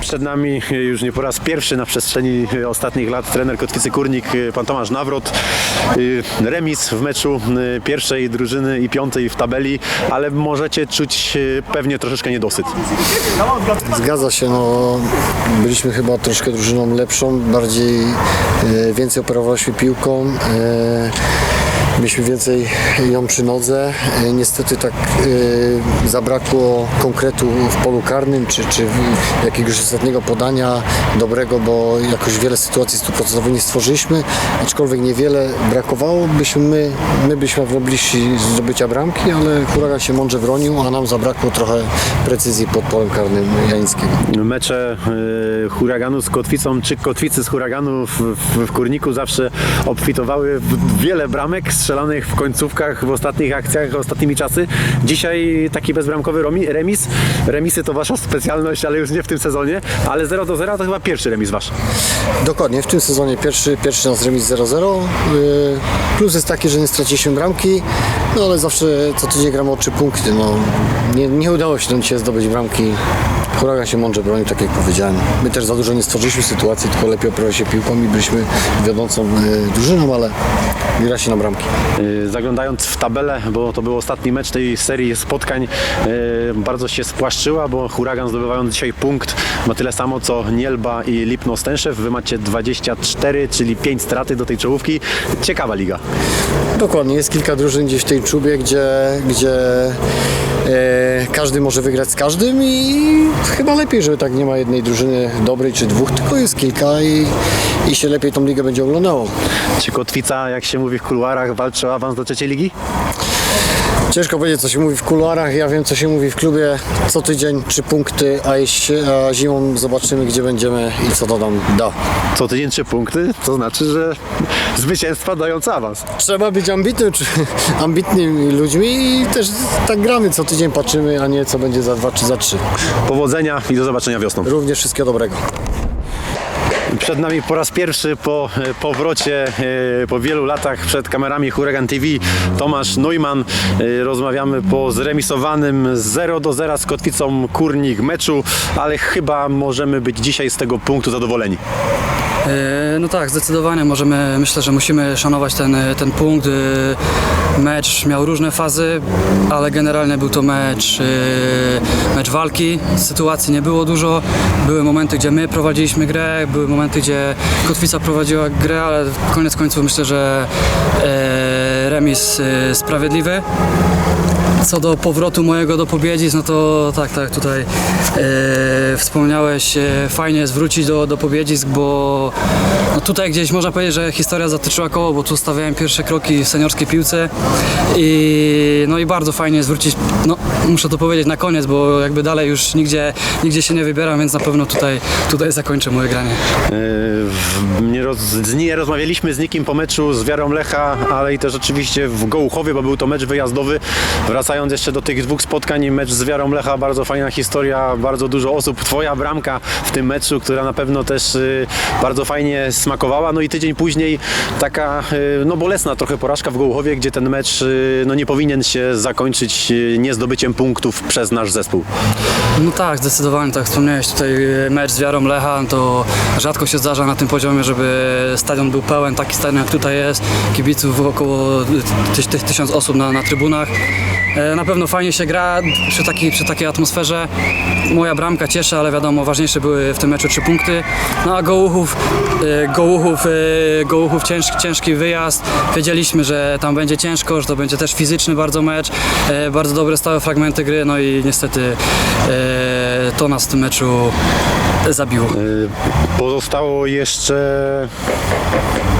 Przed nami już nie po raz pierwszy na przestrzeni ostatnich lat trener Kotwicy Kurnik, pan Tomasz Nawrot. Remis w meczu pierwszej drużyny i piątej w tabeli, ale możecie czuć pewnie troszeczkę niedosyt. Zgadza się, no byliśmy chyba troszkę drużyną lepszą, bardziej e, więcej operowaliśmy piłką. E, Mieliśmy więcej ją przy nodze. E, Niestety tak e, zabrakło konkretu w polu karnym, czy, czy jakiegoś ostatniego podania dobrego, bo jakoś wiele sytuacji stuprocentowych nie stworzyliśmy, aczkolwiek niewiele brakowało. Byśmy my, my byliśmy w najbliżsi zdobycia bramki, ale huragan się mądrze bronił, a nam zabrakło trochę precyzji pod polem karnym Jańskiego. Mecze y, huraganu z kotwicą, czy kotwicy z huraganu w, w, w kurniku zawsze obfitowały w wiele bramek strzelanych w końcówkach, w ostatnich akcjach, ostatnimi czasy. Dzisiaj taki bezbramkowy remis. Remisy to wasza specjalność, ale już nie w tym sezonie, ale 0 do 0 to chyba pierwszy remis wasz. Dokładnie, w tym sezonie pierwszy, pierwszy nas remis 0-0. Yy, Plus jest taki, że nie straciliśmy bramki, no ale zawsze co tydzień gramy o 3 punkty. No, nie, nie udało się nam dzisiaj zdobyć bramki. Huragan się mądrze bronił, tak jak powiedziałem. My też za dużo nie stworzyliśmy sytuacji, tylko lepiej operowali się piłką i byliśmy wiodącą yy, drużyną, ale gra się na bramki. Y, Zaglądając w tabelę, bo to był ostatni mecz tej serii spotkań, y, bardzo się spłaszczyła, bo huragan zdobywając dzisiaj punkt ma tyle samo co Nielba i Lipno Stęszew. Wy macie 24, czyli 5 straty do tej czołówki. Ciekawa liga. Dokładnie, jest kilka drużyn gdzieś w tej czubie, gdzie, gdzie e, każdy może wygrać z każdym i chyba lepiej, że tak nie ma jednej drużyny dobrej czy dwóch, tylko jest kilka i, i się lepiej tą ligę będzie oglądało. Czy Kotwica, jak się mówi w kuluarach, walczy o awans do trzeciej ligi? Ciężko powiedzieć, co się mówi w kuluarach, ja wiem, co się mówi w klubie. Co tydzień trzy punkty, a, jeś, a zimą zobaczymy, gdzie będziemy i co to nam da. Co tydzień 3 punkty, to znaczy, że zwycięstwa dające awans. Trzeba być ambitnym, czy, ambitnymi ludźmi i też tak gramy, co tydzień patrzymy, a nie co będzie za dwa czy za trzy. Powodzenia i do zobaczenia wiosną. Również wszystkiego dobrego. Przed nami po raz pierwszy po e, powrocie, e, po wielu latach przed kamerami Huragan TV Tomasz Neumann. E, Rozmawiamy po zremisowanym 0 do 0 z Kotwicą Kurnik meczu, ale chyba możemy być dzisiaj z tego punktu zadowoleni. E, No tak, zdecydowanie możemy, myślę, że musimy szanować ten, ten punkt. E, Mecz miał różne fazy, ale generalnie był to mecz, e, mecz walki. Sytuacji nie było dużo. Były momenty, gdzie my prowadziliśmy grę, były momenty, gdzie Kotwica prowadziła grę, ale koniec końców myślę, że e, remis e, sprawiedliwy. Co do powrotu mojego do Pobiedzis, no to tak, tak, tutaj e, wspomniałeś, e, fajnie jest wrócić do, do Pobiedzis, bo no tutaj gdzieś można powiedzieć, że historia zatyczyła koło, bo tu stawiałem pierwsze kroki w seniorskiej piłce i no i bardzo fajnie jest wrócić, no muszę to powiedzieć na koniec, bo jakby dalej już nigdzie, nigdzie się nie wybieram, więc na pewno tutaj, tutaj zakończę moje granie. W- Nie, roz, nie rozmawialiśmy z nikim po meczu z Wiarą Lecha, ale i też oczywiście w Gołuchowie, bo był to mecz wyjazdowy. Wracając jeszcze do tych dwóch spotkań, mecz z Wiarą Lecha, bardzo fajna historia, bardzo dużo osób. Twoja bramka w tym meczu, która na pewno też y, bardzo fajnie smakowała. No i tydzień później taka y, no bolesna trochę porażka w Gołuchowie, gdzie ten mecz y, no nie powinien się zakończyć niezdobyciem punktów przez nasz zespół. No tak, zdecydowanie tak. Wspomniałeś tutaj mecz z Wiarą Lecha, to rzadko się zdarza na tym poziomie, żeby stadion był pełen, taki stadion jak tutaj jest, kibiców około tyś, tych tysiąc osób na, na trybunach. E, Na pewno fajnie się gra przy takiej, przy takiej atmosferze. Moja bramka cieszy, ale wiadomo, ważniejsze były w tym meczu trzy punkty. No a Gołuchów, e, Gołuchów, e, Gołuchów ciężki, ciężki wyjazd. Wiedzieliśmy, że tam będzie ciężko, że to będzie też fizyczny bardzo mecz, bardzo dobre stałe fragmenty gry, no i niestety to nas w tym meczu zabiło. Pozostało jeszcze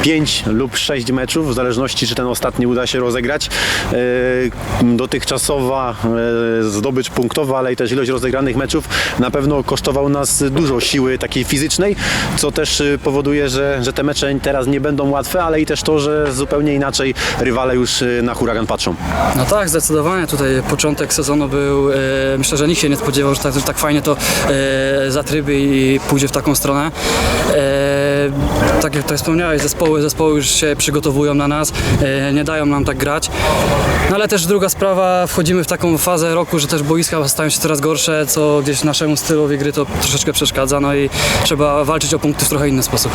5 lub 6 meczów, w zależności czy ten ostatni uda się rozegrać. Y, Dotychczasowa y, zdobycz punktowa, ale i też ilość rozegranych meczów na pewno kosztował nas dużo siły takiej fizycznej, co też y, powoduje, że, że te mecze teraz nie będą łatwe, ale i też to, że zupełnie inaczej rywale już na huragan patrzą. No tak, zdecydowanie. Tutaj początek sezonu był, e, myślę, że nikt się nie spodziewał, że tak, że tak fajnie to e, zatrybi i pójdzie w taką stronę. E, tak jak tutaj wspomniałeś, zespoły, zespoły już się przygotowują na nas, e, nie dają nam tak grać. No ale też druga sprawa, wchodzimy w taką fazę roku, że też boiska stają się coraz gorsze, co gdzieś naszemu stylowi gry to troszeczkę przeszkadza, no i trzeba walczyć o punkty w trochę inny sposób.